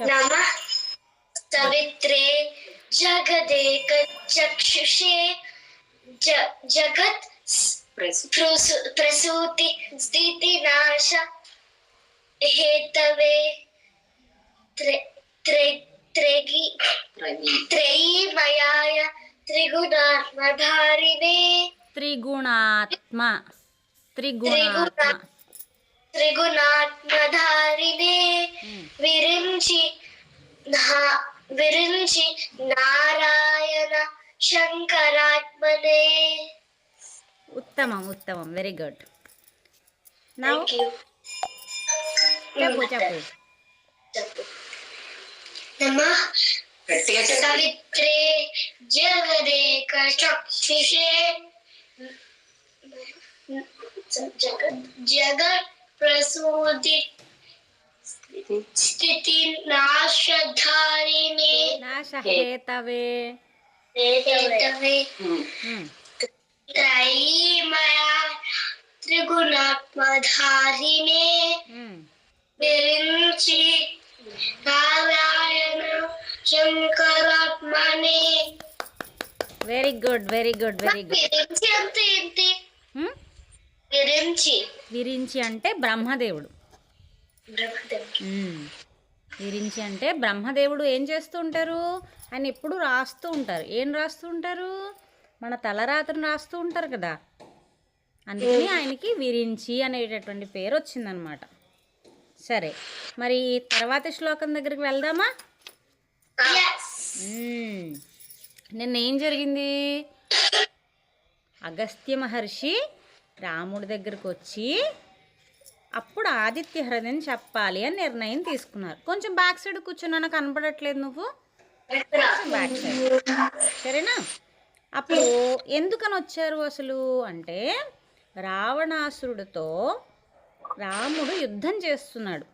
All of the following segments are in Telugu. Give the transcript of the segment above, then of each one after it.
नम सवित्रे जगदे चक्षुषे जगत प्रसूति स्थिति नाश हेतवे त्रयी। त्रिगुणात्मधारिणे। त्रिगुणात्मा। त्रिगुणात्मा। త్రిగుణాత్మధారినే విరించి విరించి నారాయణ శంకరాత్మనే. ఉత్తమం ఉత్తమం. వెరీ గుడ్ సవిత్రే జగదేక చక్షుషే. జగత్ జగత్ प्रसूदित स्थिति नाशधारिणे त्रयी हम्म। मया त्रिगुणात्मधारिणे Virinchi Narayan शङ्करात्मने very good very good very good Virinchi. Virinchi అంటే బ్రహ్మదేవుడు. విరించి అంటే బ్రహ్మదేవుడు ఏం చేస్తూ ఉంటారు? ఆయన ఎప్పుడు రాస్తూ ఉంటారు. ఏం రాస్తూ ఉంటారు? మన తలరాత్రిని రాస్తూ ఉంటారు కదా. అందుకని ఆయనకి విరించి అనేటటువంటి పేరు వచ్చిందనమాట. సరే మరి తర్వాతి శ్లోకం దగ్గరికి వెళ్దామా. నిన్న ఏం జరిగింది? అగస్త్య మహర్షి రాముడి దగ్గరకు వచ్చి అప్పుడు ఆదిత్య హృదయం చెప్పాలి అని నిర్ణయం తీసుకున్నారు. కొంచెం బ్యాక్ సైడ్ కూర్చున్నా కనపడట్లేదు నువ్వు? బ్యాక్ సైడ్ సరేనా? అప్పుడు ఎందుకని వచ్చారు అసలు? అంటే రావణాసురుడితో రాముడు యుద్ధం చేస్తున్నాడు.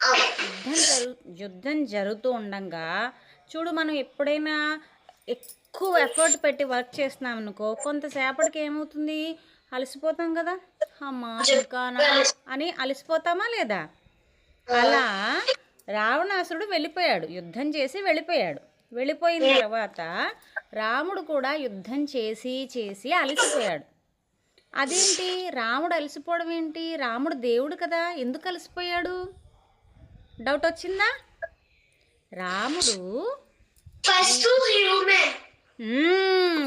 యుద్ధం జరు యుద్ధం జరుగుతూ ఉండగా చూడు మనం ఎప్పుడైనా ఎక్కువ ఎఫర్ట్ పెట్టి వర్క్ చేస్తున్నాం అనుకో కొంతసేపటికి ఏమవుతుంది? అలసిపోతాం కదా? అమ్మా ఇంకా అని అలసిపోతామా లేదా? అలా రావణాసురుడు వెళ్ళిపోయాడు యుద్ధం చేసి వెళ్ళిపోయాడు. వెళ్ళిపోయిన తర్వాత రాముడు కూడా యుద్ధం చేసి చేసి అలసిపోయాడు. అదేంటి? రాముడు అలసిపోవడం ఏంటి? రాముడు దేవుడు కదా ఎందుకు అలసిపోయాడు? డౌట్ వచ్చిందా? రాముడు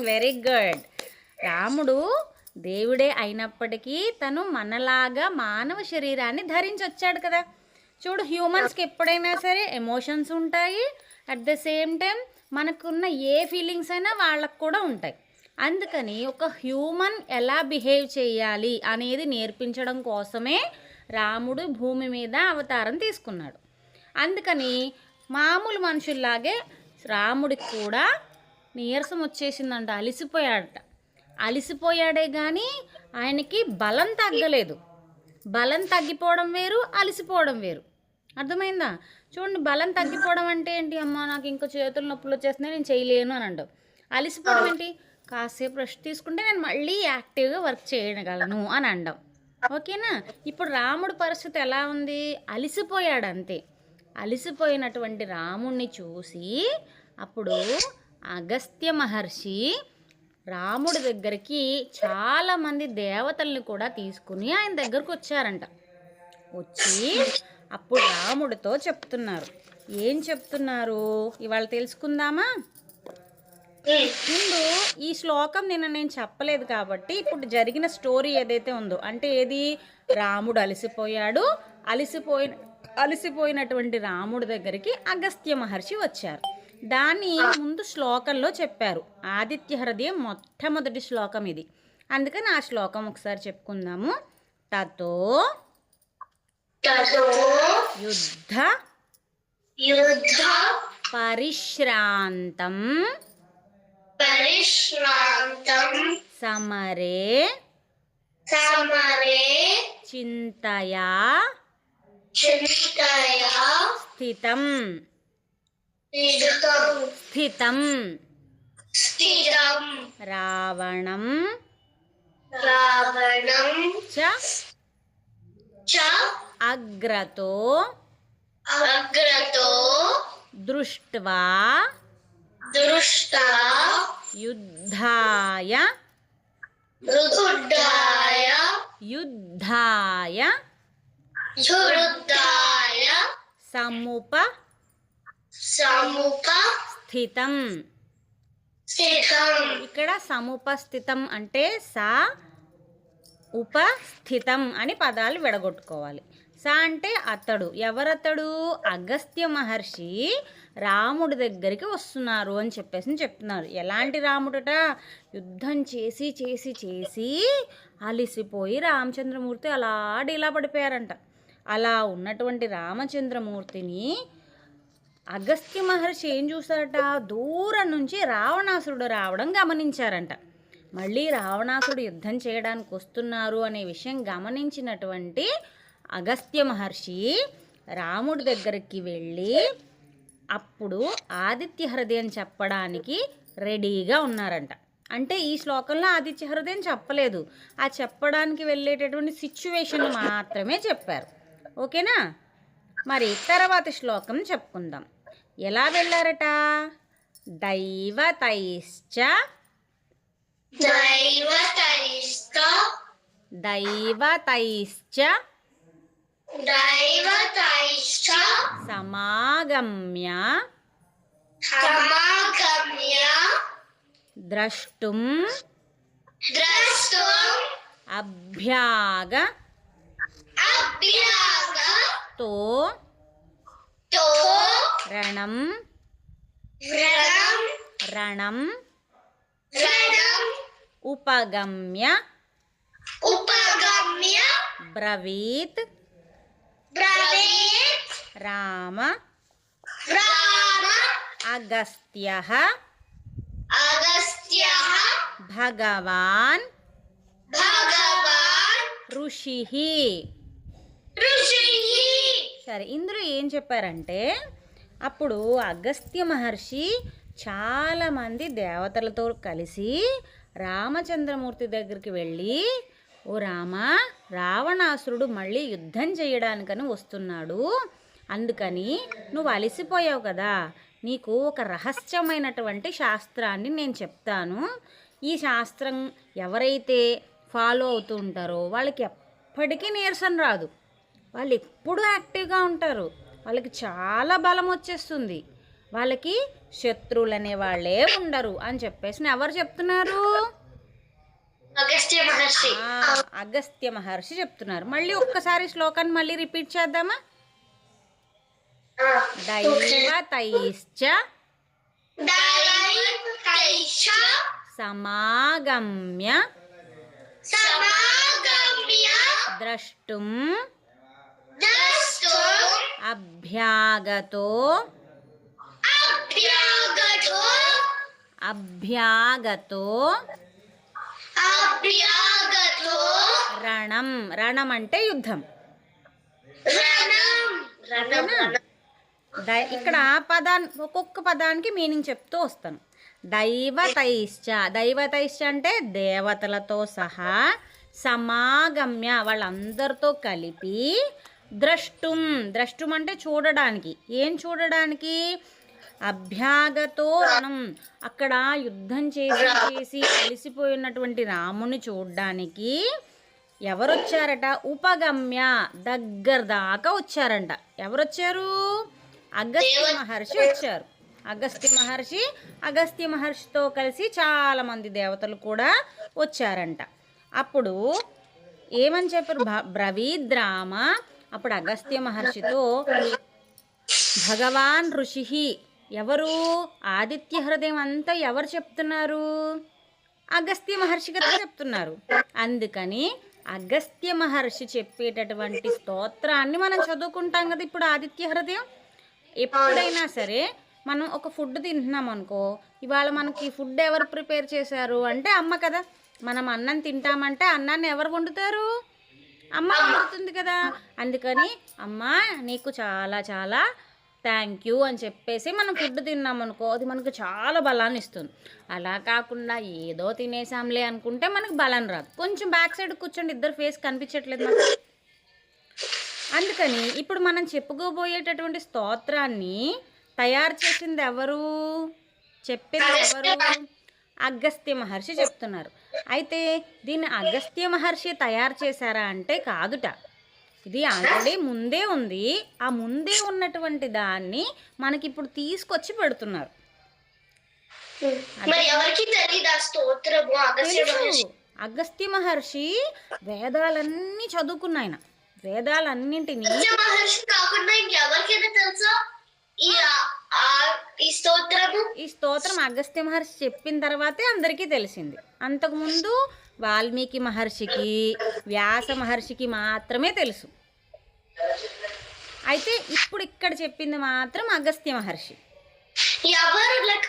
వెరీ గుడ్ రాముడు దేవుడే అయినప్పటికీ తను మనలాగా మానవ శరీరాన్ని ధరించి వచ్చాడు కదా. చూడు హ్యూమన్స్కి ఎప్పుడైనా సరే ఎమోషన్స్ ఉంటాయి. అట్ ద సేమ్ టైం మనకున్న ఏ ఫీలింగ్స్ అయినా వాళ్ళకు కూడా ఉంటాయి. అందుకని ఒక హ్యూమన్ ఎలా బిహేవ్ చేయాలి అనేది నేర్పించడం కోసమే రాముడు భూమి మీద అవతారం తీసుకున్నాడు. అందుకని మామూలు మనుషుల్లాగే రాముడికి కూడా నీరసం వచ్చేసిందంట అలిసిపోయాడట. అలిసిపోయాడే కానీ ఆయనకి బలం తగ్గలేదు. బలం తగ్గిపోవడం వేరు అలసిపోవడం వేరు. అర్థమైందా? చూడండి బలం తగ్గిపోవడం అంటే ఏంటి? అమ్మా నాకు ఇంకా చేతులు నొప్పులు వచ్చేస్తున్నాయి నేను చేయలేను అని అంటావు. అలసిపోవడం ఏంటి? కాసేపు రెస్ట్ తీసుకుంటే నేను మళ్ళీ యాక్టివ్గా వర్క్ చేయగలను అని అండం ఓకేనా? ఇప్పుడు రాముడి పరిస్థితి ఎలా ఉంది? అలిసిపోయాడు అంతే. అలిసిపోయినటువంటి రాముణ్ణి చూసి అప్పుడు అగస్త్య మహర్షి రాముడి దగ్గరికి చాలామంది దేవతల్ని కూడా తీసుకుని ఆయన దగ్గరకు వచ్చారంట. వచ్చి అప్పుడు రాముడితో చెప్తున్నారు. ఏం చెప్తున్నారు? ఇవాళ తెలుసుకుందామా? ముందు ఈ శ్లోకం నిన్న నేను చెప్పలేదు కాబట్టి ఇప్పుడు జరిగిన స్టోరీ ఏదైతే ఉందో అంటే ఏది? రాముడు అలసిపోయాడు. అలసిపోయిన అలసిపోయినటువంటి రాముడి దగ్గరికి అగస్త్య మహర్షి వచ్చారు. దాన్ని ముందు శ్లోకంలో చెప్పారు. ఆదిత్య హృదయం మొట్టమొదటి శ్లోకం ఇది. అందుకని ఆ శ్లోకం ఒకసారి చెప్పుకుందాము. తతో యుద్ధ యుద్ధ పరిశ్రాంతం పరిశ్రాంతం సమరే సమరే చింతయా చింతయా స్థితం. स्थितं स्थितं रावणं रावणं च। च। अग्रतो। अग्रतो। दृष्ट्वा। दृष्ट्वा। युद्धाय। युद्धाय। युद्धाय। युद्धाय। समुप। సముప స్థితం. ఇక్కడ సముపస్థితం అంటే సా ఉపస్థితం అని పదాలు విడగొట్టుకోవాలి. సా అంటే అతడు. ఎవరతడు? అగస్త్య మహర్షి రాముడి దగ్గరికి వస్తున్నారు అని చెప్పేసి చెప్తున్నారు. ఎలాంటి రాముడట? యుద్ధం చేసి చేసి చేసి అలిసిపోయి రామచంద్రమూర్తి అలా డీలా పడిపోయారంట. అలా ఉన్నటువంటి రామచంద్రమూర్తిని అగస్త్య మహర్షి ఏం చూసారట దూరం నుంచి రావణాసురుడు రావడం గమనించారంట. మళ్ళీ రావణాసుడు యుద్ధం చేయడానికి వస్తున్నారు అనే విషయం గమనించినటువంటి అగస్త్య మహర్షి రాముడి దగ్గరికి వెళ్ళి అప్పుడు ఆదిత్య హృదయం చెప్పడానికి రెడీగా ఉన్నారంట. అంటే ఈ శ్లోకంలో ఆదిత్య హృదయం చెప్పలేదు. ఆ చెప్పడానికి వెళ్ళేటటువంటి సిచ్యువేషన్ మాత్రమే చెప్పారు. ఓకేనా? మరి తర్వాత శ్లోకం చెప్పుకుందాం. ఎలా వెళ్ళారట? దైవతైశ్చ దైవతైష్ట. దైవతైశ్చ దైవతైష్ట. సమాగమ్య. సమాగమ్య. ద్రష్టుం. ద్రష్టం. అభ్యాగ. అభ్యాగ. తో. తో రణం వ్రణం రణం వ్రణం ఉపగమ్య ఉపగమ్య బ్రవీత్ బ్రవీత్ రామ రామ అగస్త్య అగస్త్య భగవాన్ భగవాన్ ఋషి ఋషి సరే ఇందులో ఏం చెప్పారంటే అప్పుడు అగస్త్య మహర్షి చాలామంది దేవతలతో కలిసి రామచంద్రమూర్తి దగ్గరికి వెళ్ళి ఓ రామ రావణాసురుడు మళ్ళీ యుద్ధం చేయడానికని వస్తున్నాడు. అందుకని నువ్వు అలసిపోయావు కదా. నీకు ఒక రహస్యమైనటువంటి శాస్త్రాన్ని నేను చెప్తాను. ఈ శాస్త్రం ఎవరైతే ఫాలో అవుతూ ఉంటారో వాళ్ళకి ఎప్పటికీ నీరసం రాదు. వాళ్ళు ఎప్పుడూ యాక్టివ్గా ఉంటారు. వాళ్ళకి చాలా బలం వచ్చేస్తుంది. వాళ్ళకి శత్రువులు అనే వాళ్ళే ఉండరు అని చెప్పేసి ఎవరు చెప్తున్నారు? అగస్త్య మహర్షి. చెప్తున్నారు. మళ్ళీ ఒక్కసారి శ్లోకాన్ని మళ్ళీ రిపీట్ చేద్దామా? దైవతైశ్చ దైవతైష సమాగమ్య ద్రష్టుం అభ్యాగతో అభ్యాగతో రణం రణం అంటే యుద్ధం. ఇక్కడ పదాన్ ఒక్కొక్క పదానికి మీనింగ్ చెప్తూ వస్తాను. దైవతైశ్చ. దైవతైశ్చ అంటే దేవతలతో సహా సమాగమ్య వాళ్ళందరితో కలిపి ద్రష్టుం. ద్రష్టుం అంటే చూడడానికి. ఏం చూడడానికి? అభ్యాగతో రణం. అక్కడ యుద్ధం చేసి చేసి అలసిపోయినటువంటి రాముని చూడడానికి ఎవరొచ్చారట? ఉపగమ్య దగ్గర దాకా వచ్చారంట. ఎవరొచ్చారు? అగస్త్య మహర్షి వచ్చారు. అగస్త్య మహర్షి అగస్త్య మహర్షితో కలిసి చాలామంది దేవతలు కూడా వచ్చారంట. అప్పుడు ఏమని చెప్పారు? బ్రవీద్రామ అప్పుడు అగస్త్య మహర్షితో భగవాన్ ఋషి ఎవరు? ఆదిత్య హృదయం అంతా ఎవరు చెప్తున్నారు? అగస్త్య మహర్షి కదా చెప్తున్నారు. అందుకని అగస్త్య మహర్షి చెప్పేటటువంటి స్తోత్రాన్ని మనం చదువుకుంటాం కదా ఇప్పుడు ఆదిత్య హృదయం? ఎప్పుడైనా సరే మనం ఒక ఫుడ్ తింటున్నాం అనుకో ఇవాళ మనకి ఫుడ్ ఎవరు ప్రిపేర్ చేశారు? అంటే అమ్మ కదా. మనం అన్నం తింటామంటే అన్నాన్ని ఎవరు వండుతారు? అమ్మ వండుతుంది కదా? అందుకని అమ్మ నీకు చాలా చాలా థ్యాంక్ యూ అని చెప్పేసి మనం ఫుడ్ తిన్నాం అనుకో అది మనకు చాలా బలాన్ని ఇస్తుంది. అలా కాకుండా ఏదో తినేసాంలే అనుకుంటే మనకు బలం రాదు. కొంచెం బ్యాక్ సైడ్ కూర్చోండి ఇద్దరు ఫేస్ కనిపించట్లేదు నాకు అందుకని ఇప్పుడు మనం చెప్పుకోబోయేటటువంటి స్తోత్రాన్ని తయారు చేసింది ఎవరు? చెప్పింది ఎవరు? అగస్త్య మహర్షి చెప్తున్నారు. అయితే దీన్ని అగస్త్య మహర్షి తయారు చేశారా అంటే కాదుట. ఇది ఆల్రెడీ ముందే ఉంది. ఆ ముందే ఉన్నటువంటి దాన్ని మనకి ఇప్పుడు తీసుకొచ్చి పెడుతున్నారు. అగస్త్య మహర్షి? వేదాలన్నీ చదువుకున్నాయన వేదాలన్నింటినీ అగస్త్య మహర్షి కాకుండా ఇంకెవరికైనా తెలుసా? ఈ స్తోత్రము? స్తోత్రం అగస్త్య మహర్షి చెప్పిన తర్వాతే అందరికీ తెలిసింది. అంతకుముందు వాల్మీకి మహర్షికి వ్యాస మహర్షికి మాత్రమే తెలుసు. అయితే ఇప్పుడు ఇక్కడ చెప్పింది మాత్రం అగస్త్య మహర్షి. ఎవరు లైక్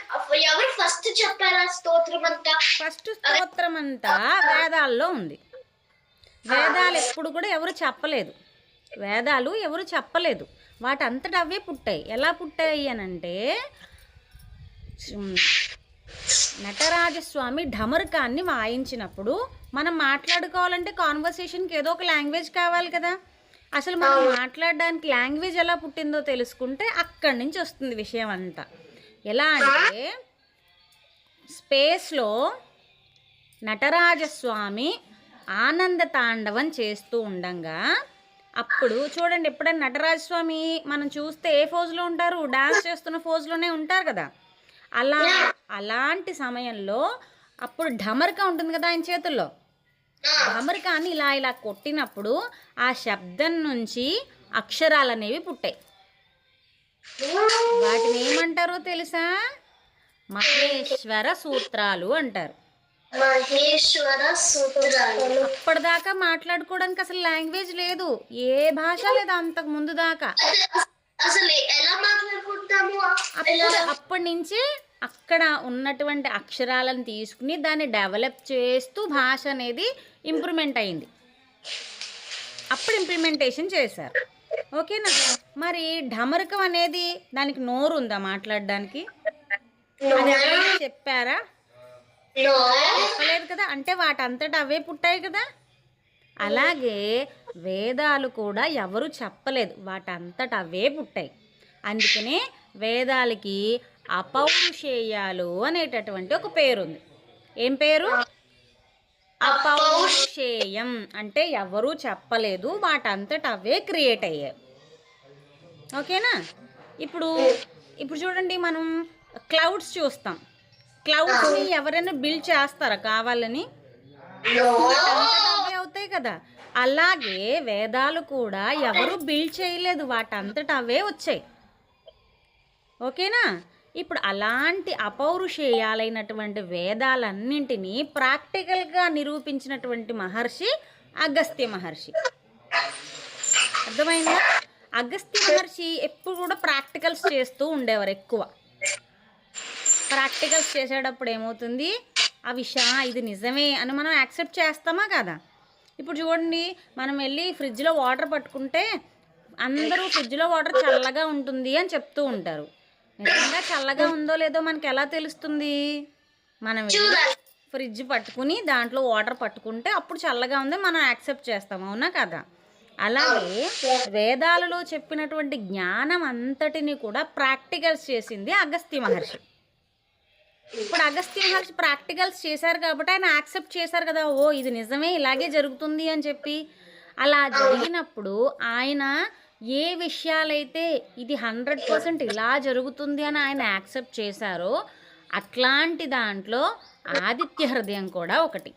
ఎవరు ఫస్ట్ చెప్పారు ఆ స్తోత్రం అంతా ఫస్ట్ స్తోత్రం అంతా వేదాల్లో ఉంది. వేదాలు ఎప్పుడు కూడా ఎవరు చెప్పలేదు. వేదాలు ఎవరు చెప్పలేదు. వాటంతట అవే పుట్టాయి. ఎలా పుట్టాయి అని అంటే నటరాజస్వామి ఢమరుకాన్ని వాయించినప్పుడు మనం మాట్లాడుకోవాలంటే కాన్వర్సేషన్కి ఏదో ఒక లాంగ్వేజ్ కావాలి కదా. అసలు మనం మాట్లాడడానికి లాంగ్వేజ్ ఎలా పుట్టిందో తెలుసుకుంటే అక్కడి నుంచి వస్తుంది విషయం అంతా. ఎలా అంటే స్పేస్లో నటరాజస్వామి ఆనంద తాండవం చేస్తూ ఉండంగా అప్పుడు చూడండి ఎప్పుడైనా నటరాజ స్వామి మనం చూస్తే ఏ ఫోజులో ఉంటారు? డాన్స్ చేస్తున్న ఫోజ్లోనే ఉంటారు కదా. అలా అలాంటి సమయంలో అప్పుడు ఢమరిక ఉంటుంది కదా ఆయన చేతుల్లో. ఢమరికాన్ని ఇలా ఇలా కొట్టినప్పుడు ఆ శబ్దం నుంచి అక్షరాలు అనేవి పుట్టాయి. వాటిని ఏమంటారో తెలుసా? మహేశ్వర సూత్రాలు అంటారు. మహేశ్వర సూత్రాలు. అప్పటిదాకా మాట్లాడుకోవడానికి అసలు లాంగ్వేజ్ లేదు. ఏ భాష లేదు అంతకు ముందు దాకా. అసలు ఎలా మాట్లాడుకుంటాము? అప్పుడు అప్పటి నుంచే అక్కడ ఉన్నటువంటి అక్షరాలను తీసుకుని దాన్ని డెవలప్ చేస్తూ భాష అనేది ఇంప్రూవ్మెంట్ అయింది. అప్పుడు ఇంప్లిమెంటేషన్ చేశారు. ఓకేనా? మరి ఢమరకం అనేది దానికి నోరు ఉందా మాట్లాడడానికి చెప్పారా? చెప్పలేదు కదా అంటే వాటంతట అవే పుట్టాయి కదా. అలాగే వేదాలు కూడా ఎవరు చెప్పలేదు వాటంతట అవే పుట్టాయి. అందుకనే వేదాలకి అపౌరుషేయాలు అనేటటువంటి ఒక పేరుంది. ఏం పేరు? అపౌరుషేయం. అంటే ఎవరూ చెప్పలేదు వాటంతట అవే క్రియేట్ అయ్యాయి. ఓకేనా? ఇప్పుడు ఇప్పుడు చూడండి మనం క్లౌడ్స్ చూస్తాం. క్లౌడ్స్ని ఎవరైనా బిల్డ్ చేస్తారా కావాలని? అవుతాయి కదా. అలాగే వేదాలు కూడా ఎవరు బిల్డ్ చేయలేదు వాటంతట అవే వచ్చాయి. ఓకేనా? ఇప్పుడు అలాంటి అపౌరుషేయాలైనటువంటి వేదాలన్నింటినీ ప్రాక్టికల్గా నిరూపించినటువంటి మహర్షి అగస్త్య మహర్షి. అర్థమైందా? అగస్త్య మహర్షి ఎప్పుడు కూడా ప్రాక్టికల్స్ చేస్తూ ఉండేవారు ఎక్కువ. ప్రాక్టికల్స్ చేసేటప్పుడు ఏమవుతుంది? ఆ విషయం ఇది నిజమే అని మనం యాక్సెప్ట్ చేస్తామా కదా? ఇప్పుడు చూడండి మనం వెళ్ళి ఫ్రిడ్జ్లో వాటర్ పట్టుకుంటే అందరూ ఫ్రిడ్జ్లో వాటర్ చల్లగా ఉంటుంది అని చెప్తూ ఉంటారు. నిజంగా చల్లగా ఉందో లేదో మనకి ఎలా తెలుస్తుంది? మనం వెళ్ళి ఫ్రిడ్జ్ పట్టుకుని దాంట్లో వాటర్ పట్టుకుంటే అప్పుడు చల్లగా ఉంది మనం యాక్సెప్ట్ చేస్తాం అవునా కదా? అలాగే వేదాలలో చెప్పినటువంటి జ్ఞానం అంతటిని కూడా ప్రాక్టికల్స్ చేసింది అగస్త్య మహర్షి. ఇప్పుడు అగస్త్య మహర్షి ప్రాక్టికల్స్ చేశారు కాబట్టి ఆయన యాక్సెప్ట్ చేశారు కదా ఓ ఇది నిజమే ఇలాగే జరుగుతుంది అని చెప్పి. అలా జరిగినప్పుడు ఆయన ఏ విషయాలైతే ఇది హండ్రెడ్ పర్సెంట్ ఇలా జరుగుతుంది అని ఆయన యాక్సెప్ట్ చేశారో అట్లాంటి దాంట్లో ఆదిత్య హృదయం కూడా ఒకటి.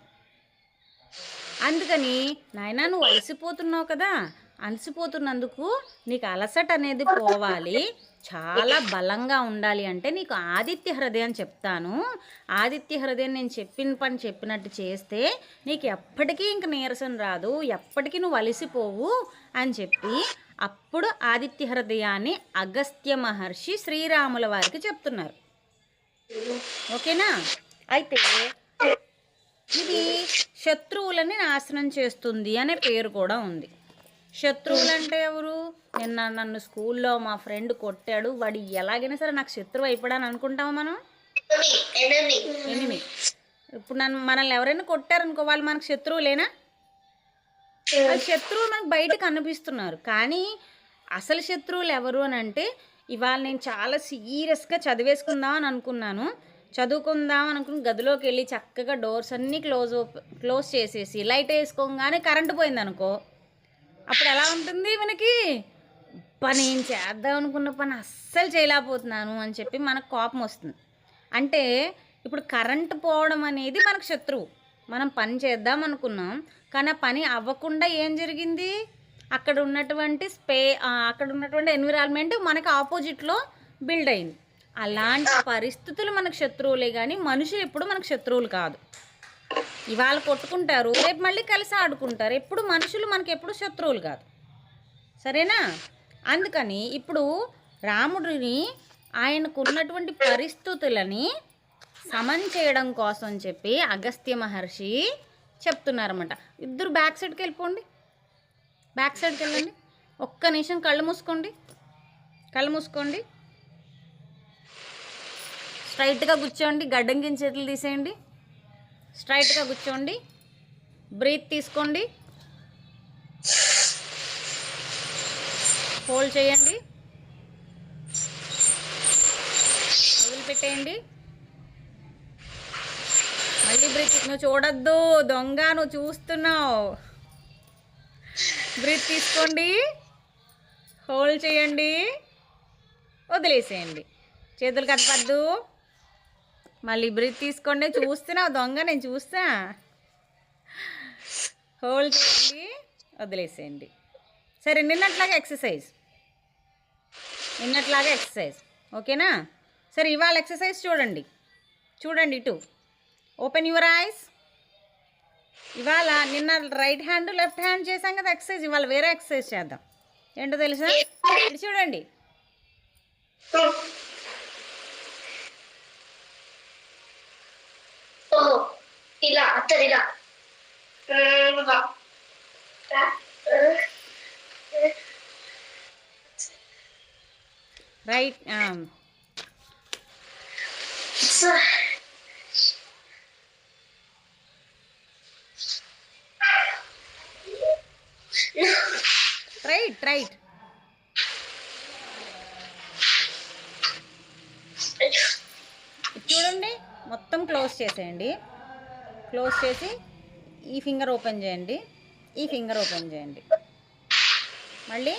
అందుకని నాయన నువ్వు అలసిపోతున్నావు కదా అలసిపోతున్నందుకు నీకు అలసట అనేది పోవాలి. చాలా బలంగా ఉండాలి అంటే నీకు ఆదిత్య హృదయం చెప్తాను. ఆదిత్య హృదయం నేను చెప్పిన పని చెప్పినట్టు చేస్తే నీకు ఎప్పటికీ ఇంక నీరసం రాదు ఎప్పటికీ నువ్వు అలసిపోవు అని చెప్పి అప్పుడు ఆదిత్య హృదయాన్ని అగస్త్య మహర్షి శ్రీరాముల వారికి చెప్తున్నారు. ఓకేనా? అయితే ఇది శత్రువులని నాశనం చేస్తుంది అనే పేరు కూడా ఉంది. శత్రువులు అంటే ఎవరు? నిన్న నన్ను స్కూల్లో మా ఫ్రెండ్ కొట్టాడు. వాడు ఎలాగైనా సరే నాకు శత్రువు అయిపోయాడని అనుకుంటామా మనం? ఎనిమి ఇప్పుడు నన్ను మనల్ని ఎవరైనా కొట్టారనుకో వాళ్ళు మనకు శత్రువులేనా? వాళ్ళ శత్రువులు మనకు బయట కనిపిస్తున్నారు. కానీ అసలు శత్రువులు ఎవరు అని అంటే ఇవాళ నేను చాలా సీరియస్గా చదివేసుకుందాం అని అనుకున్నాను. చదువుకుందాం అనుకుని గదిలోకి వెళ్ళి చక్కగా డోర్స్ అన్నీ క్లోజ్ క్లోజ్ చేసేసి లైట్ వేసుకోగానే కరెంటు పోయింది అనుకో అప్పుడు ఎలా ఉంటుంది మనకి? పని ఏం చేద్దాం అనుకున్న పని అస్సలు చేయలేకపోతున్నాను అని చెప్పి మనకు కోపం వస్తుంది. అంటే ఇప్పుడు కరెంటు పోవడం అనేది మనకు శత్రువు. మనం పని చేద్దాం అనుకున్నాం కానీ ఆ పని అవ్వకుండా ఏం జరిగింది? అక్కడ ఉన్నటువంటి స్పే అక్కడ ఉన్నటువంటి ఎన్విరాన్మెంట్ మనకి ఆపోజిట్లో బిల్డ్ అయింది. అలాంటి పరిస్థితులు మనకు శత్రువులే కానీ మనుషులు ఎప్పుడు మనకు శత్రువులు కాదు. ఇవాళ కొట్టుకుంటారు రేపు మళ్ళీ కలిసి ఆడుకుంటారు. ఎప్పుడు మనుషులు మనకి ఎప్పుడు శత్రువులు కాదు. సరేనా? అందుకని ఇప్పుడు రాముడిని ఆయనకు ఉన్నటువంటి పరిస్థితులని సమం చేయడం కోసం చెప్పి అగస్త్య మహర్షి చెప్తున్నారన్నమాట. ఇద్దరు బ్యాక్ సైడ్కి వెళ్ళిపోండి. బ్యాక్ సైడ్కి వెళ్ళండి. ఒక్క నిమిషం కళ్ళు మూసుకోండి. కళ్ళు మూసుకోండి. స్ట్రైట్గా కూర్చోండి. గడ్డం కింద చేతులు తీసేయండి. స్ట్రైట్గా కూర్చోండి. బ్రీత్ తీసుకోండి. హోల్డ్ చేయండి. వదిలిపెట్టేయండి. మళ్ళీ బ్రీత్ నువ్వు చూడొద్దు. దొంగ నువ్వు చూస్తున్నావు. బ్రీత్ తీసుకోండి. హోల్డ్ చేయండి. వదిలేసేయండి. చేతులు కట్టపద్దు మళ్ళీ బ్రీత్ తీసుకోండి. చూస్తున్నావు దొంగ నేను చూస్తా. హోల్డ్ చేయండి. వదిలేసేయండి. సరే నిన్నట్లాగా ఎక్సర్సైజ్ నిన్నట్లాగా ఎక్సర్సైజ్ ఓకేనా? సరే ఇవాళ ఎక్సర్సైజ్ చూడండి. చూడండి ఇటు. ఓపెన్ యువర్ ఐస్ ఇవాళ నిన్న రైట్ హ్యాండ్ లెఫ్ట్ హ్యాండ్ చేసాం కదా ఎక్సర్సైజ్ ఇవాళ వేరే ఎక్సర్సైజ్ చేద్దాం. ఏంటో తెలుసా? చూడండి ఓహో ఇలా అత్తది ఇలా. రైట్ రైట్ రైట్ చూడండి మొత్తం క్లోజ్ చేసేయండి. క్లోజ్ చేసి ఈ ఫింగర్ ఓపెన్ చేయండి. ఈ ఫింగర్ ఓపెన్ చేయండి. మళ్ళీ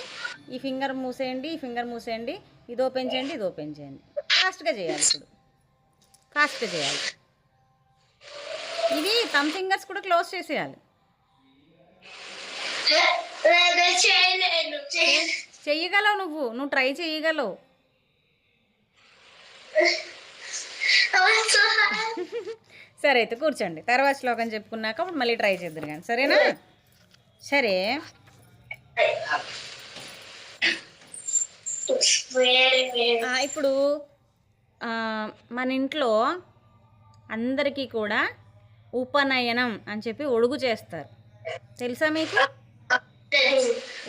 ఈ ఫింగర్ మూసేయండి ఈ ఫింగర్ మూసేయండి. ఇది ఓపెన్ చేయండి ఇది ఓపెన్ చేయండి. ఫాస్ట్గా చేయాలి ఇప్పుడు. ఫాస్ట్గా చేయాలి. ఇది థమ్ ఫింగర్స్ కూడా క్లోజ్ చేసేయాలి. చెయ్యగలవు నువ్వు. నువ్వు ట్రై చేయగలవు so. సరే అయితే కూర్చోండి. తర్వాత శ్లోకం చెప్పుకున్నాక అప్పుడు మళ్ళీ ట్రై చేద్దరు కానీ. సరేనా? సరే. ఇప్పుడు మన ఇంట్లో అందరికీ కూడా ఉపనయనం అని చెప్పి ఒడుగు చేస్తారు. తెలుసా మీకు.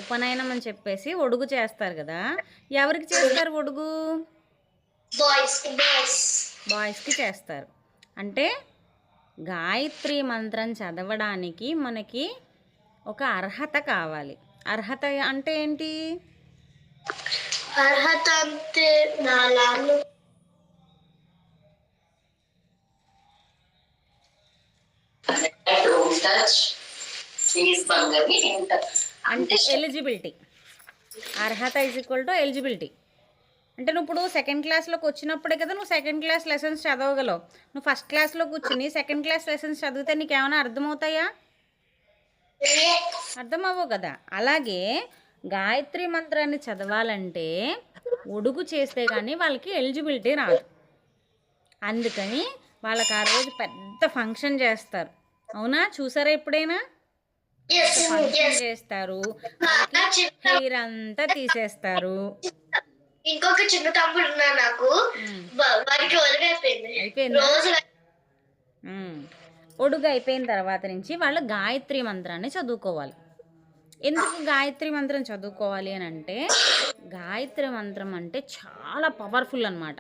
ఉపనయనం అని చెప్పేసి ఒడుగు చేస్తారు కదా. ఎవరికి చేస్తారు ఒడుగు. బాయ్స్కి చేస్తారు. అంటే గాయత్రి మంత్రం చదవడానికి మనకి ఒక అర్హత కావాలి. అర్హత అంటే ఏంటి? అర్హత అంటే అంటే ఎలిజిబిలిటీ. అర్హత ఈజ్ ఈక్వల్ టు ఎలిజిబిలిటీ అంటే నువ్వు ఇప్పుడు సెకండ్ క్లాస్లోకి వచ్చినప్పుడే కదా నువ్వు సెకండ్ క్లాస్ లెసన్స్ చదవగలవు. నువ్వు ఫస్ట్ క్లాస్లో కూర్చుని సెకండ్ క్లాస్ లెసన్స్ చదివితే నీకు ఏమైనా అర్థమవుతాయా? అర్థం అవ్వవు కదా. అలాగే గాయత్రి మంత్రాన్ని చదవాలంటే ఒడుగు చేస్తే కానీ వాళ్ళకి ఎలిజిబిలిటీ రాదు. అందుకని వాళ్ళకి ఆ రోజు పెద్ద ఫంక్షన్ చేస్తారు. అవునా? చూసారా ఎప్పుడైనా? ఫంక్షన్ చేస్తారు. హెయిర్ అంతా తీసేస్తారు. ఇంకొక చిన్న తమ్ముడు ఉన్నా నాకు. వాడికి రోజు. ఒడుగు అయిపోయిన తర్వాత నుంచి వాళ్ళు గాయత్రి మంత్రాన్ని చదువుకోవాలి. ఎందుకు గాయత్రి మంత్రం చదువుకోవాలి అని అంటే గాయత్రి మంత్రం అంటే చాలా పవర్ఫుల్ అన్నమాట.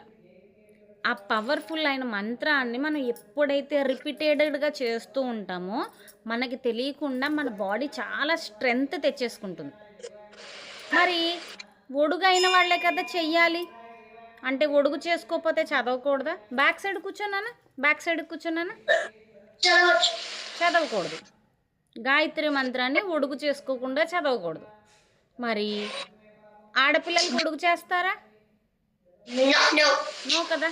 ఆ పవర్ఫుల్ అయిన మంత్రాన్ని మనం ఎప్పుడైతే రిపీటెడెడ్గా చేస్తూ ఉంటామో మనకి తెలియకుండా మన బాడీ చాలా స్ట్రెంగ్త్ తెచ్చేసుకుంటుంది. మరి ఒడుగైన వాళ్ళే కదా చెయ్యాలి. అంటే ఒడుగు చేసుకోకపోతే చదవకూడదా? బ్యాక్ సైడ్ కూర్చోన్నానా బ్యాక్ సైడ్ కూర్చోన్నానా చదవకూడదు. గాయత్రి మంత్రాన్ని ఒడుగు చేసుకోకుండా చదవకూడదు. మరి ఆడపిల్లలకి ఒడుగు చేస్తారా. నో కదా.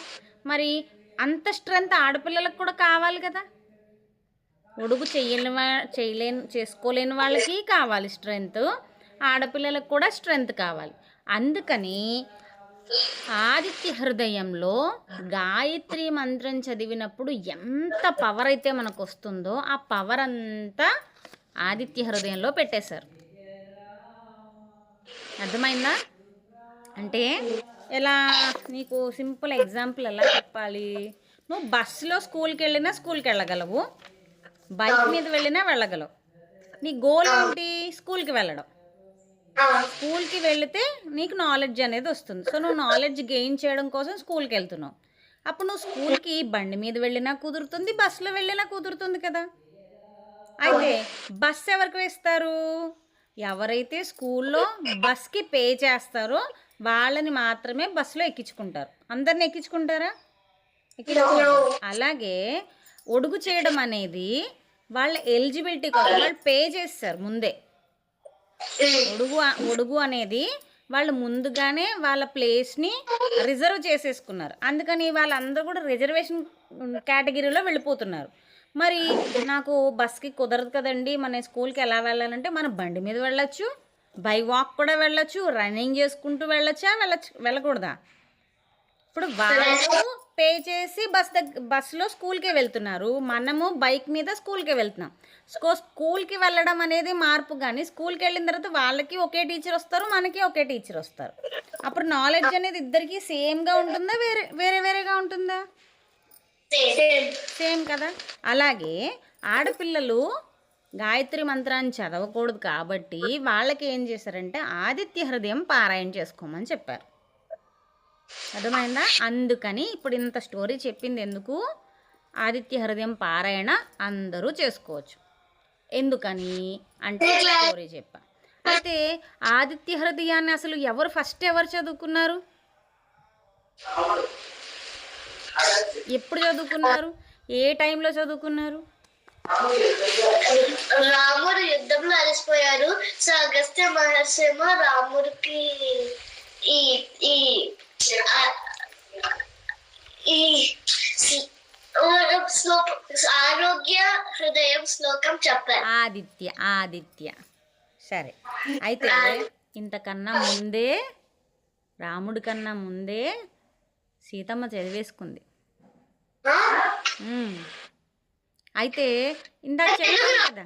మరి అంత స్ట్రెంత్ ఆడపిల్లలకు కూడా కావాలి కదా. ఒడుగు చెయ్యని వా చేయలేని చేసుకోలేని వాళ్ళకి కావాలి స్ట్రెంత్ ఆడపిల్లలకు కూడా స్ట్రెంత్ కావాలి. అందుకని ఆదిత్య హృదయంలో గాయత్రి మంత్రం చదివినప్పుడు ఎంత పవర్ అయితే మనకు వస్తుందో ఆ పవర్ అంతా ఆదిత్య హృదయంలో పెట్టేశారు. అర్థమైందా? అంటే ఎలా? నీకు సింపుల్ ఎగ్జాంపుల్ ఎలా చెప్పాలి? నువ్వు బస్సులో స్కూల్కి వెళ్ళినా స్కూల్కి వెళ్ళగలవు. బైక్ మీద వెళ్ళినా వెళ్ళగలవు. నీ గోల్ ఏంటి? స్కూల్కి వెళ్ళడం. స్కూల్కి వెళితే నీకు నాలెడ్జ్ అనేది వస్తుంది. సో నువ్వు నాలెడ్జ్ గెయిన్ చేయడం కోసం స్కూల్కి వెళ్తున్నావు. అప్పుడు నువ్వు స్కూల్కి బండి మీద వెళ్ళినా కుదురుతుంది బస్సులో వెళ్ళినా కుదురుతుంది కదా. అయితే బస్ ఎవరికి వేస్తారు? ఎవరైతే స్కూల్లో బస్కి పే చేస్తారో వాళ్ళని మాత్రమే బస్సులో ఎక్కించుకుంటారు. అందరిని ఎక్కించుకుంటారా? అలాగే ఒడుగు చేయడం అనేది వాళ్ళ ఎలిజిబిలిటీ కోసం వాళ్ళు పే చేస్తారు ముందే. ఒడుగు ఒడుగు అనేది వాళ్ళు ముందుగానే వాళ్ళ ప్లేస్ని రిజర్వ్ చేసేసుకున్నారు. అందుకని వాళ్ళందరూ కూడా రిజర్వేషన్ కేటగిరీలో వెళ్ళిపోతున్నారు. మరి నాకు బస్కి కుదరదు కదండి. మన స్కూల్కి ఎలా వెళ్ళాలంటే మనం బండి మీద వెళ్ళొచ్చు బై వాక్ కూడా వెళ్ళొచ్చు రన్నింగ్ చేసుకుంటూ వెళ్ళొచ్చా వెళ్ళచ్చు వెళ్ళకూడదా? ఇప్పుడు వాళ్ళు పే చేసి బస్ దగ్గర బస్సులో స్కూల్కే వెళ్తున్నారు. మనము బైక్ మీద స్కూల్కే వెళ్తున్నాం. స్కూ స్కూల్కి వెళ్ళడం అనేది మార్పు కానీ స్కూల్కి వెళ్ళిన తర్వాత వాళ్ళకి ఒకే టీచర్ వస్తారు మనకి ఒకే టీచర్ వస్తారు. అప్పుడు నాలెడ్జ్ అనేది ఇద్దరికి సేమ్గా ఉంటుందా వేరే వేరే వేరేగా ఉంటుందా. సేమ్. కదా? అలాగే ఆడపిల్లలు గాయత్రి మంత్రాన్ని చదవకూడదు కాబట్టి వాళ్ళకి ఏం చేశారంటే ఆదిత్య హృదయం పారాయణ చేసుకోమని చెప్పారు. అర్థమైందా? అందుకని ఇప్పుడు ఇంత స్టోరీ చెప్పింది ఎందుకు? ఆదిత్య హృదయం పారాయణ అందరూ చేసుకోవచ్చు. ఎందుకని? అంటే స్టోరీ చెప్పా. అయితే ఆదిత్య హృదయాన్ని అసలు ఎవరు ఫస్ట్ ఎవరు చదువుకున్నారు? ఎప్పుడు చదువుకున్నారు? ఏ టైంలో చదువుకున్నారు? రాముడు యుద్ధంలో అలసిపోయారు సో అగస్త్య మహర్షి ఏమో రాముడికి ఈ ఈ ఈ ఆరోగ్య హృదయం శ్లోకం చెప్పారు. ఆదిత్య ఆదిత్య. సరే. అయితే ఇంతకన్నా ముందే రాముడి కన్నా ముందే సీతమ్మ చదివేసుకుంది. అయితే ఇందాక చెప్పాను కదా.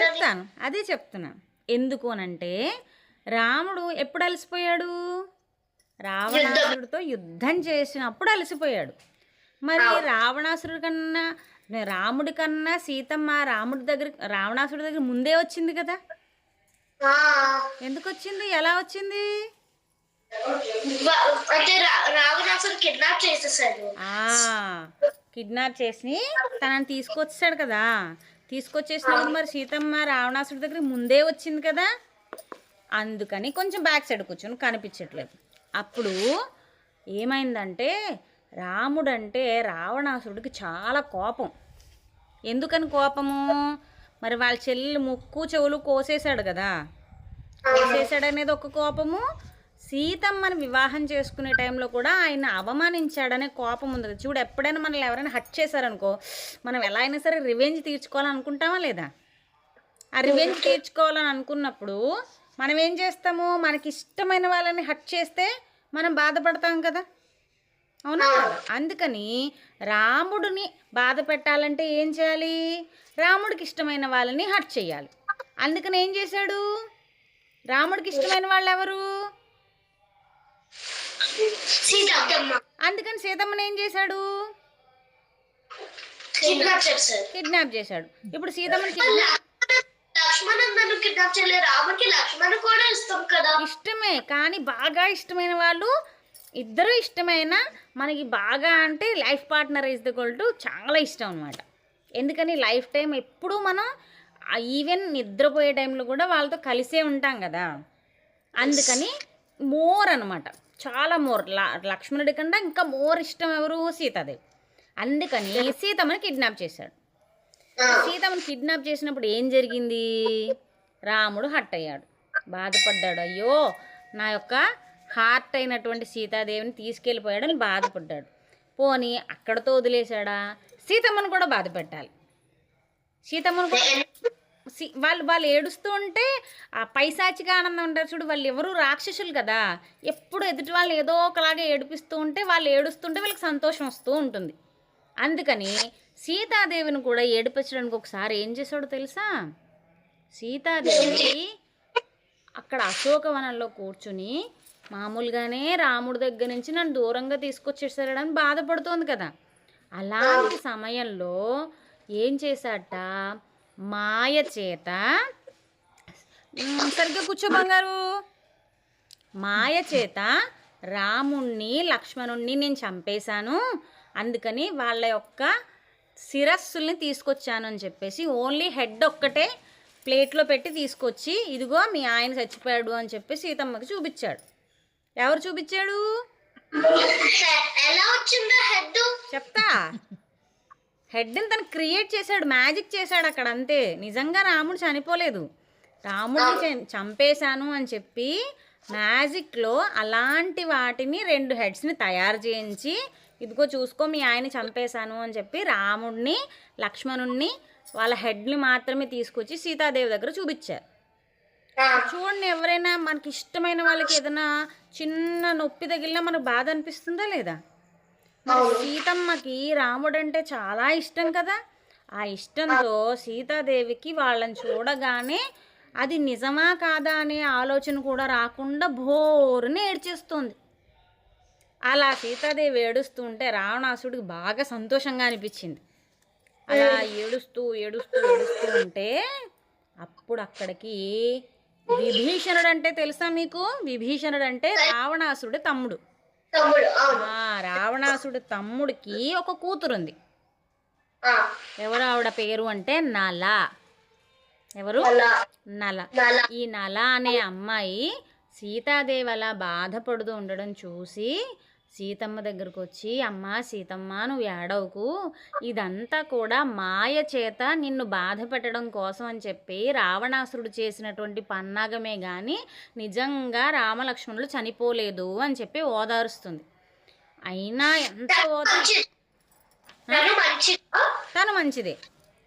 చెప్తాను. అదే చెప్తున్నాను ఎందుకు అనంటే రాముడు ఎప్పుడు అలసిపోయాడు? రావణాసురుడితో యుద్ధం చేసినప్పుడు అలసిపోయాడు. మరి రావణాసురుడి కన్నా రాముడి కన్నా సీతమ్మ రాముడి దగ్గర రావణాసురుడి దగ్గర ముందే వచ్చింది కదా. ఎందుకు వచ్చింది ఎలా వచ్చింది? కిడ్నాప్ చేసి తనని తీసుకొచ్చాడు కదా. తీసుకొచ్చేసినప్పుడు మరి సీతమ్మ రావణాసుడి దగ్గర ముందే వచ్చింది కదా? అందుకని కొంచెం బ్యాక్ సైడ్ కూర్చొని కనిపించట్లేదు. అప్పుడు ఏమైందంటే రాముడు అంటే రావణాసుడికి చాలా కోపం. ఎందుకని కోపము? మరి వాళ్ళ చెల్లి ముక్కు చెవులు కోసేశాడు కదా. కోసేశాడు అనేది ఒక కోపము. సీతమ్మని వివాహం చేసుకునే టైంలో కూడా ఆయన అవమానించాడనే కోపం ఉంది కదా. చూడు ఎప్పుడైనా మనల్ని ఎవరైనా హట్ చేశారనుకో మనం ఎలా అయినా సరే రివెంజ్ తీర్చుకోవాలనుకుంటామా లేదా? ఆ రివెంజ్ తీర్చుకోవాలని అనుకున్నప్పుడు మనం ఏం చేస్తాము మనకి ఇష్టమైన వాళ్ళని హట్ చేస్తే మనం బాధపడతాం కదా. అవునా? అందుకని రాముడిని బాధ పెట్టాలంటే ఏం చేయాలి? రాముడికి ఇష్టమైన వాళ్ళని హట్ చేయాలి. అందుకని ఏం చేశాడు? రాముడికి ఇష్టమైన వాళ్ళు ఎవరు అందుకని సీతమ్మని ఏం చేశాడు? కిడ్నాప్ చేశాడు. ఇప్పుడు సీతమ్మని లక్ష్మణ్ నన్ను కిడ్నాప్ చేయలేదు రాముడికి లక్ష్మణ్ కూడా ఇష్టం కదా. ఇష్టమే కానీ బాగా ఇష్టమైన వాళ్ళు ఇద్దరు ఇష్టమైన మనకి బాగా అంటే life partner is the to చాలా ఇష్టం అనమాట ఎందుకని లైఫ్ టైం ఎప్పుడూ మనం ఈవెన్ నిద్రపోయే టైంలో కూడా వాళ్ళతో కలిసే ఉంటాం కదా. అందుకని మోర్ అనమాట చాలా మోర్. లక్ష్మణుడి కన్నా ఇంకా మోర్ ఇష్టం ఎవరు? సీతాదేవి అందుకని సీతమ్మని కిడ్నాప్ చేశాడు. సీతమ్మని కిడ్నాప్ చేసినప్పుడు ఏం జరిగింది? రాముడు హట్ అయ్యాడు. బాధపడ్డాడు. అయ్యో నా యొక్క హార్ట్ అయినటువంటి సీతాదేవిని తీసుకెళ్ళిపోయాడని బాధపడ్డాడు. పోనీ అక్కడతో వదిలేశాడా? సీతమ్మను కూడా బాధ పెట్టాలి. సీతమ్మను కూడా వాళ్ళు వాళ్ళు ఏడుస్తూ ఉంటే ఆ పైశాచిక ఆనందం ఉంటారు చూడు వాళ్ళు ఎవరు రాక్షసులు కదా. ఎప్పుడు ఎదుటి వాళ్ళని ఏదో ఒకలాగా ఏడిపిస్తూ ఉంటే వాళ్ళు ఏడుస్తుంటే వాళ్ళకి సంతోషం వస్తూ ఉంటుంది. అందుకని సీతాదేవిని కూడా ఏడిపించడానికి ఒకసారి ఏం చేశాడో తెలుసా? సీతాదేవి అక్కడ అశోకవనంలో కూర్చుని మామూలుగానే రాముడి దగ్గర నుంచి నన్ను దూరంగా తీసుకొచ్చేసాడని బాధపడుతోంది కదా. అలాంటి సమయంలో ఏం చేశాట? మాయ చేత సరిగ్గా కూర్చో బంగారు. మాయ చేత రాముణ్ణి లక్ష్మణుణ్ణి నేను చంపేశాను. అందుకని వాళ్ళ యొక్క శిరస్సుల్ని తీసుకొచ్చాను అని చెప్పేసి ఓన్లీ హెడ్ ఒక్కటే ప్లేట్లో పెట్టి తీసుకొచ్చి ఇదిగో మీ ఆయన చచ్చిపోయాడు అని చెప్పి సీతమ్మకి చూపించాడు. ఎవరు చూపించాడు? చెప్తా. హెడ్ని తను క్రియేట్ చేశాడు మ్యాజిక్ చేశాడు అక్కడ అంతే. నిజంగా రాముడు చనిపోలేదు. రాముడిని చంపేశాను అని చెప్పి మ్యాజిక్లో అలాంటి వాటిని రెండు హెడ్స్ని తయారు చేయించి ఇదిగో చూసుకో మీ ఆయన చంపేశాను అని చెప్పి రాముడిని లక్ష్మణుణ్ణి వాళ్ళ హెడ్ని మాత్రమే తీసుకొచ్చి సీతాదేవి దగ్గర చూపించారు. చూడండి ఎవరైనా మనకి ఇష్టమైన వాళ్ళకి ఏదైనా చిన్న నొప్పి తగిలినా మనకు బాధ అనిపిస్తుందా లేదా? మరి సీతమ్మకి రాముడు అంటే చాలా ఇష్టం కదా. ఆ ఇష్టంతో సీతాదేవికి వాళ్ళని చూడగానే అది నిజమా కాదా అనే ఆలోచన కూడా రాకుండా బోరుని ఏడ్చేస్తుంది. అలా సీతాదేవి ఏడుస్తుంటే రావణాసుడికి బాగా సంతోషంగా అనిపించింది. అలా ఏడుస్తూ ఏడుస్తూ ఏడుస్తూ ఉంటే అప్పుడు అక్కడికి విభీషణుడు అంటే తెలుసా మీకు? విభీషణుడు అంటే రావణాసుడి తమ్ముడు. రావణాసుడి తమ్ముడికి ఒక కూతురుంది. ఎవరు ఆవిడ పేరు అంటే నల. ఎవరు? నల. ఈ నల అనే అమ్మాయి సీతాదేవి అలా బాధపడుతూ ఉండడం చూసి సీతమ్మ దగ్గరకు వచ్చి అమ్మా సీతమ్మ నువ్వు ఏడవకు. ఇదంతా కూడా మాయ చేత నిన్ను బాధ పెట్టడం కోసం అని చెప్పి రావణాసురుడు చేసినటువంటి పన్నాగమే కానీ నిజంగా రామలక్ష్మణులు చనిపోలేదు అని చెప్పి ఓదారుస్తుంది. అయినా ఎంత తను మంచిదే.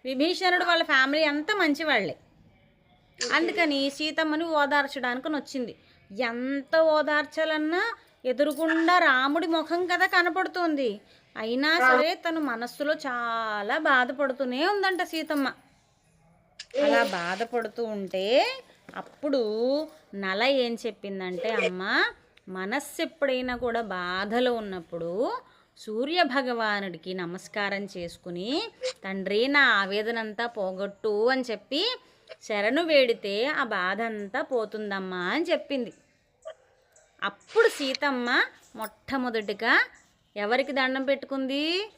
విభీషణుడు వాళ్ళ ఫ్యామిలీ అంతా మంచివాళ్ళే. అందుకని సీతమ్మని ఓదార్చడానికి వచ్చింది ఎంత ఓదార్చాలన్నా ఎదురుగుండా రాముడి ముఖం కదా కనపడుతుంది. అయినా సరే తను మనస్సులో చాలా బాధపడుతూనే ఉందంట సీతమ్మ. అలా బాధపడుతూ ఉంటే అప్పుడు నల ఏం చెప్పిందంటే అమ్మ మనస్సు ఎప్పుడైనా కూడా బాధలో ఉన్నప్పుడు సూర్య భగవానుడికి నమస్కారం చేసుకుని తండ్రి నా ఆవేదనంతా పోగొట్టు అని చెప్పి శరణు వేడితే ఆ బాధ అంతా పోతుందమ్మా అని చెప్పింది. అప్పుడు సీతమ్మ మొట్టమొదటిగా ఎవరికి దండం పెట్టుకుంది?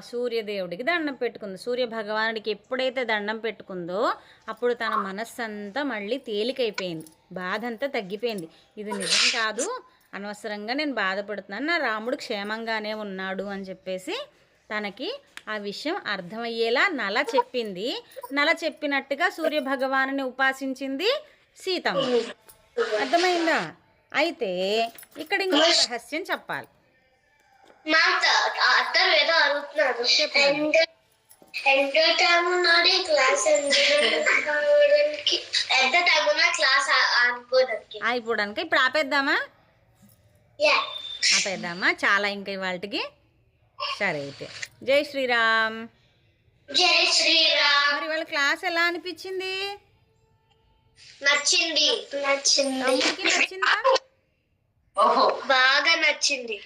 సూర్యదేవుడికి. దండం పెట్టుకుంది. సూర్య భగవానుడికి ఎప్పుడైతే దండం పెట్టుకుందో అప్పుడు తన మనస్సు అంతా మళ్ళీ తేలికైపోయింది. బాధ అంతా తగ్గిపోయింది. ఇది నిజం కాదు. అనవసరంగా నేను బాధపడుతున్నాను. నా రాముడు క్షేమంగానే ఉన్నాడు అని చెప్పేసి తనకి ఆ విషయం అర్థమయ్యేలా నల చెప్పింది. నల చెప్పినట్టుగా సూర్య భగవానుని ఉపాసించింది సీతమ్మ. అర్థమైందా? అయితే ఇక్కడ ఇంకో రహస్యం చెప్పాలి. మా అత్తరు ఏదో అడుగుతున్నారు. ఎంత ఎంత టైం ఉన్నది క్లాస్ అనుకోవడానికి. ఎంత టైం ఉన్న క్లాస్ అనుకోవడానికి అయిపోవడానికి ఇప్పుడు ఆపేద్దామా? ఆపేద్దామా? చాలా ఇంకా ఇవాళకి. సరే అయితే. జై శ్రీరామ్. జై శ్రీరామ్. మరి వాళ్ళ క్లాస్ ఎలా అనిపించింది? నచ్చింది. నచ్చింది. తమ్ముడికి నచ్చిందా? ఓహో. బాగా నచ్చింది.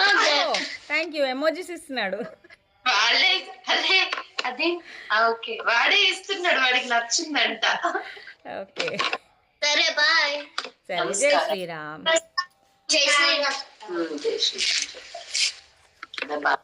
ఓకే. థ్యాంక్ యూ ఎమోజీస్ ఇస్తున్నాడు. వాళ్ళే అదే? అదే ఓకే. వాడే ఇస్తున్నాడు వాడికి నచ్చిందంట. ఓకే. సరే బాయ్. సరే జై. శ్రీరామ్. జై శ్రీరామ్. జై శ్రీరామ్.